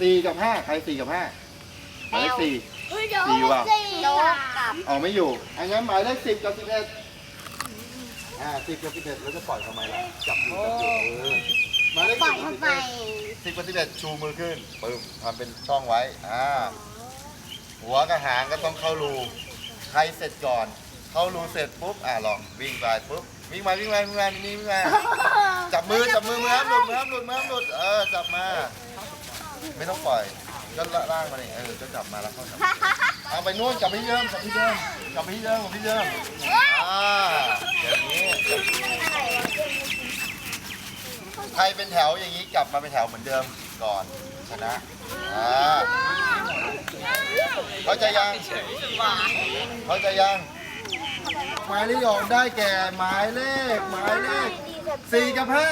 สี่กับห้าใครสี่กับห้าหมายเลขสี่ สี่ว่ะโดกับเอาไม่อยู่อันงั้นหมายเลขสิบกับสิบเอ็ดอ่าสิบกับสิบเอ็ดแล้วจะปล่อยทำไมล่ะจับมือจับมือเออหมายเลขปล่สิอบยกับเข้าสิบไปเอ็ดสิบกับสิบเอ็ดชูมือขึ้นปึ้มทำเป็นช่องไว้อ่าหัวกับหางก็ต้องเข้ารูใครเสร็จก่อน เข้ารูเสร็จปุ๊บอ่าลองวิ่งไปปุ๊บวิ่งมาวิ่งมาวิ่งมาวิ่งมาวิ่งมาจับมือจับมือมือห้ามหลุดมือห้ามหลุดมือห้ามหลุดเออจับมา ไม่ต้องปล่อยก็ล่างมาเลยเออก็จับมาแล้วเข้าจับเอาไปนู่นกลับไปที่เดิมกลับไปที่เดิมกลับไปที่เดิมกลับไปที่เดิมอ่าอย่างนี้ใครเป็นแถวอย่างนี้กลับมาเป็นแถวเหมือนเดิมก่อนชนะอ่าเข้าใจยังเข้าใจยังหมายเลขออกได้แก่หมายเลขหมายเลขสี่กับห้า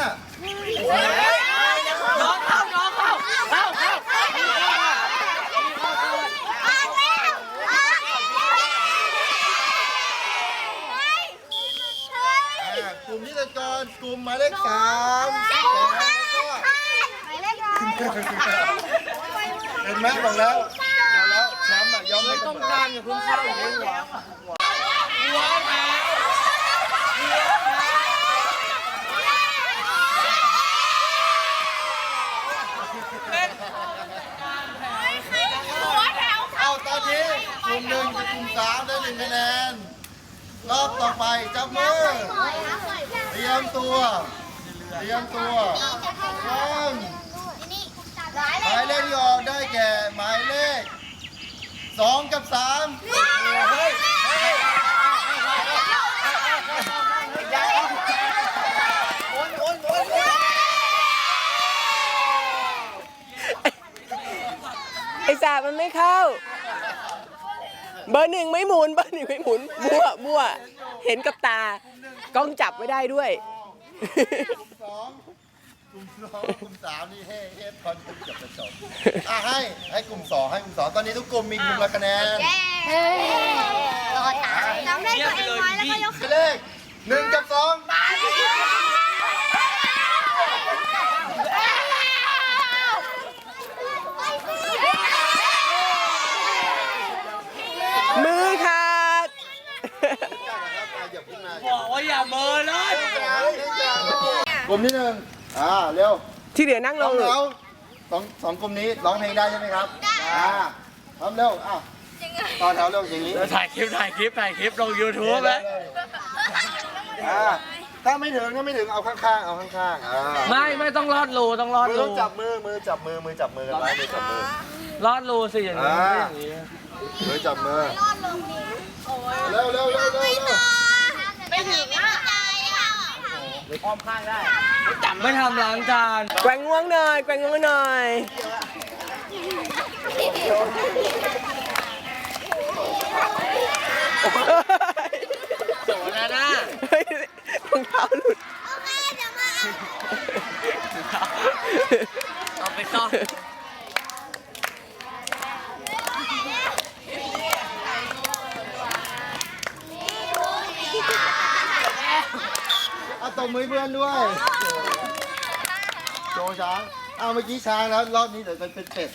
น้องเข้าน้องเข้าเข้าเข้า อ่ากลุ่มนิสก รกลุ่มหมายเลขสามแล้วก็เห็นไหมบอกแล้วบอกแล้วแชมป์อะยอมให้เสต้องมอการอย่าเพิ่งเข้าอย่างนี้หัวหัวแถวเอาตอนนี้กลุ่มหนึ่งกับกลุ่มสามได้หนึ่งคะแนนรอบต่อไปจับมือเตรียมตัว เตรียมตัวพร้อมหมายเลขที่ออกได้แก่หมายเลขสองกับสามเฮ้ยไอ้สาบมันไม่เข้า เบอร์หนึ่งไม่หมุน เบอร์หนึ่งไม่หมุนมั่วมั่วเห็นกับตา กล้องจับไม่ได้ด้วย กลุ่มสองกลุ่มสองกลุ่มสามนี่เฮ้เฮ้ตอนจบจะจบอะให้ให้กลุ่มสองให้กลุ่มสองตอนนี้ทุกกลุ่มมีกลุ่มละคะแนนรอตายจำได้ตัวเองไว้แล้วก็ยกหมายเลขหนึ่งกับสอง มือขาด บอกว่าอย่าเมินเลย กลุ่มที่หนึ่งอ่าเร็วที่เหลือนั่งลร้องงหรือแล้วสองสองกลุ่มนี้ร้องเพลงได้ใช่ไหมครับได้ อ่าพร้อมเร็วอะต่อแถวเร็วอย่างนี้เดี๋ยวถ่ายคลิปถ่ายคลิปถ่ายคลิปลง YouTube ไหมอ่าถ้าไม่ถึงถ้าไม่ถึงเอาข้างๆ เอาข้างๆอ่าไม่ไม่ต้องรอดรูต้องรอดมือรูต้องจับมือมือจับมือมือจับมือกันไว้มือจับมือรอดรูสิอย่างนี้อ่า ไม่อย่างนี้มือจับมือเร็วเร็วเร็วเร็วเร็วไม่ถึง อะไม่ทำล้างจานแกว่งงวงหน่อยแกว่งงวงหน่อยโสนะนะเฮ้ยรองเท้าหลุด เอาไปซ่อน เอาตบ มือให้เพื่อนด้วย โชว์ช้างเอาเมื่อกี้ช้างแล้วรอบนี้เดี๋ยวจะเป็นเป็ด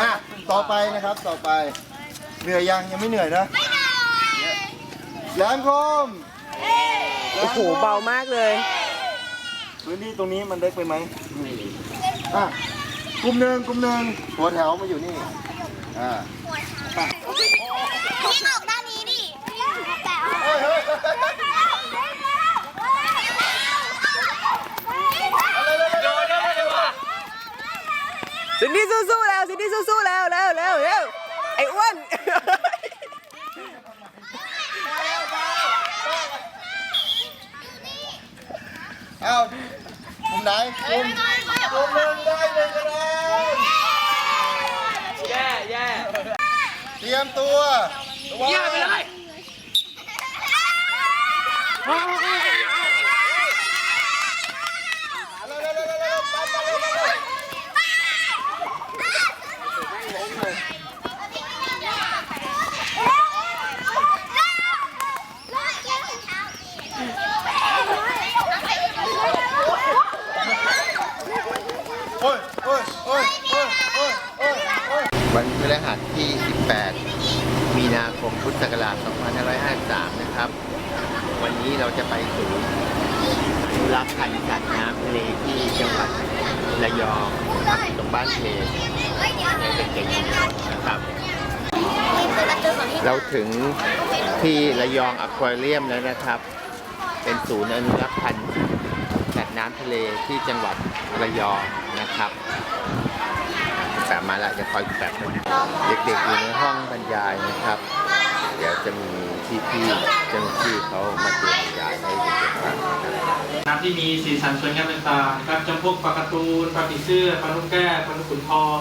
อะต่อไปนะครับต่อไป เหนื่อยยังยังไม่เหนื่อยนะแหลมคมโอ้โหเบามากเลย พื้นที่ตรงนี้มันเล็กไปไหมอะกลุ่มหนึ่งกลุ่มหนึ่งหัวแถวมาอยู่นี่อ่าพี่ออกด้านนี้ดิแต่ เฮ้ยเฮ้ยเฮ้ย โดนได้เลยว่ะ สินดี้สู้ๆแล้วสินดี้สู้ๆแล้วแล้วแล้วแล้วไอ้อ้วนเอากลุ่มไหนกลุ่มกลุ่มหนึ่งได้หนึ่งคะแนนแย่แย่เตรียมตัวระวังแย่ไปเลย เร็วเร็วเร็วเร็วเร็วไปไปเร็วเร็วเร็ว โอ้ยโอ้ยโอ้ยโอ้ยโอ้ยโอ้ยโอ้ย วันพฤหัสที่ 18 มีนาคมพุทธศักราช 2553 นะครับ วันนี้เราจะไปศูนย์อนุรักษ์พันธุ์สัตว์น้ำทะเลที่จังหวัดระยองนะครับตรงบ้านเพลในเป็นเด็กนะครับ เราถึงที่ระยองอควาเรียมแล้วนะครับ เป็นศูนย์อนุรักษ์พันธุ์สัตว์น้ำทะเลที่จังหวัดระยอง ครับแต่มาละจะคอยแบบเด็กๆอยู่ในห้องบรรยายนะครับ เดี๋ยวจะมีพี่ๆเจ้าหน้าที่เขามาตรวจบรรยายให้เด็กๆฟังนะครับน้ำที่มีสีสันสวยงามต่างๆนะครับจำพวกปลาการ์ตูนปลาผีเสื้อปลาลูกแก้ปลาลูกขุนทอง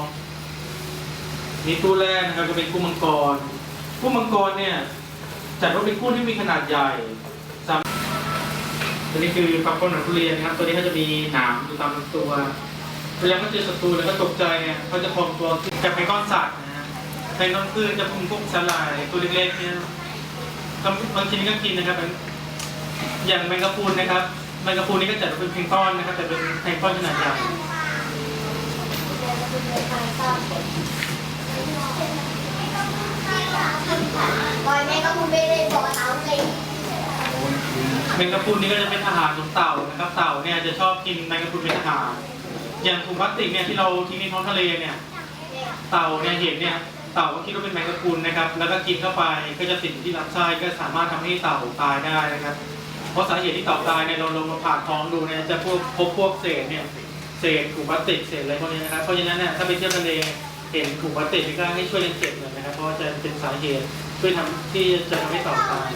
มีคู่แรกนะครับก็เป็นคู่มังกรคู่มังกรเนี่ยจัดว่าเป็นคู่ที่มีขนาดใหญ่ตัวนี้คือปลาก้นหนังทุเรียนนะครับ ตัวนี้เขาจะมีหนามอยู่ตามตัว เวลาเขาเจอศัตรูแล้วก็ตกใจเนี่ยเขาจะพองตัวขึ้นจากแพลงก์ต้อนสัตว์นะฮะแพลงก์ต้อนพืชจะพุ่งพวกสาหร่ายตัวเล็กๆเนี่ยบางทีก็กินนะครับ อย่างแมงกะพรุนนะครับแมงกะพรุนนี่ก็จัดว่าเป็นเพลงก้อนนะครับ แต่เป็นเพลงก้อนขนาดใหญ่บอยแม่ก็คุณไม่ได้บอกเขาเลยแมงกะพรุนนี่ก็จะเป็นอาหารของเต่านะครับ เต่าเนี่ยจะชอบกินแมงกะพรุนเป็นอาหาร อย่างถุงพลาสติกเนี่ยที่เราทิ้งในท้องทะเลเนี่ย เต่าเนี่ยเห็นเนี่ย เต่าก็คิดว่าเป็นแมงกะพรุนนะครับ แล้วก็กินเข้าไปก็จะติดที่ลำไส้ก็สามารถทำให้เต่าตายได้นะครับ เพราะสาเหตุที่เต่าตายเนี่ยเราลงมาผ่าท้องดูเนี่ยจะพวกพบพวกเศษเนี่ยเศษถุงพลาสติกเศษอะไรพวกนี้นะครับ เพราะฉะนั้นเนี่ยถ้าไปเที่ยวทะเลเห็นถุงพลาสติกก็ให้ช่วยกันเก็บหน่อยนะครับ เพราะจะเป็นสาเหตุช่วยทำที่จะทำให้เต่าตาย